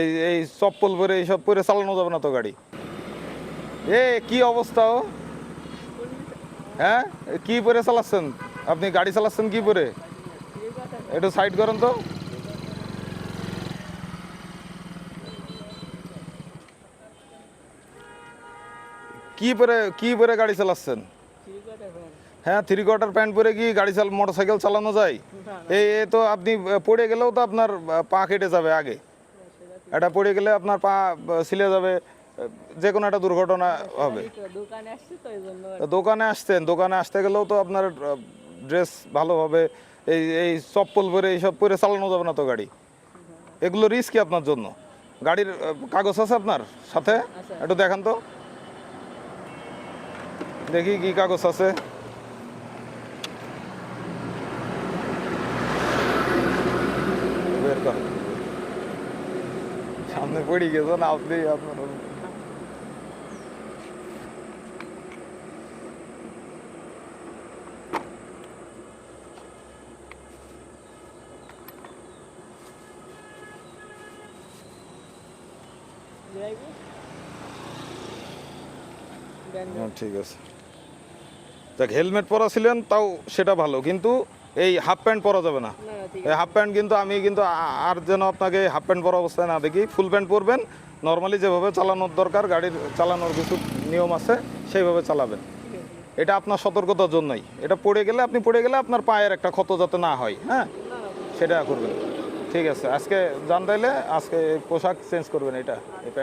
এই এই চপ্পল পরে এইসব পরে চালানো যাবে না তো গাড়ি। এ কি অবস্থা ও? হ্যাঁ? কি পরে চালাচ্ছেন? আপনি গাড়ি চালাচ্ছেন কি পরে? একটু সাইড করেন তো। কি পরে কি পরে গাড়ি চালাচ্ছেন? হ্যাঁ থ্রি কোয়ার্টার প্যান্ট পরে কি গাড়ি চাল মোটর সাইকেল চালানো যায়? এই তো আপনি পড়ে গেলেও তো আপনার পা কেটে যাবে আগে। এটা পড়ে গেলে আপনার পা ছিলে যাবে যে কোনো একটা দুর্ঘটনা হবে। দোকানে আসছি তো এই জন্য তো দোকানে আসতেন দোকানে আসতে গেলেও তো আপনার ড্রেস ভালো হবে এই এই চপ্পল পরে এইসব পরে চালানো যাবে না তো গাড়ি। এগুলো রিস্কি আপনার জন্য। গাড়ির কাগজ আছে আপনার সাথে? একটু দেখান তো। দেখি কি কাগজ আছে। সামনে পড়ে গেছেন আপনি আপনার ঠিক আছে। দেখ হেলমেট পরা ছিলেন তাও সেটা ভালো। কিন্তু এই হাফ প্যান্ট পরা যাবে না। এই হাফ প্যান্ট কিন্তু আমি কিন্তু আর যেন আপনাকে হাফ প্যান্ট পরা অবস্থায় না দেখি ফুল প্যান্ট পরবেন। নর্মালি যেভাবে চালানোর দরকার গাড়ির চালানোর কিছু নিয়ম আছে সেইভাবে চালাবেন। এটা আপনার সতর্কতার জন্যই। এটা পড়ে গেলে আপনি পড়ে গেলে আপনার পায়ের একটা ক্ষত যাতে না হয় হ্যাঁ? সেটা করবেন। ঠিক আছে আজকে জানতাইলে আজকে পোশাক চেঞ্জ করবেন এটা প্যান্ট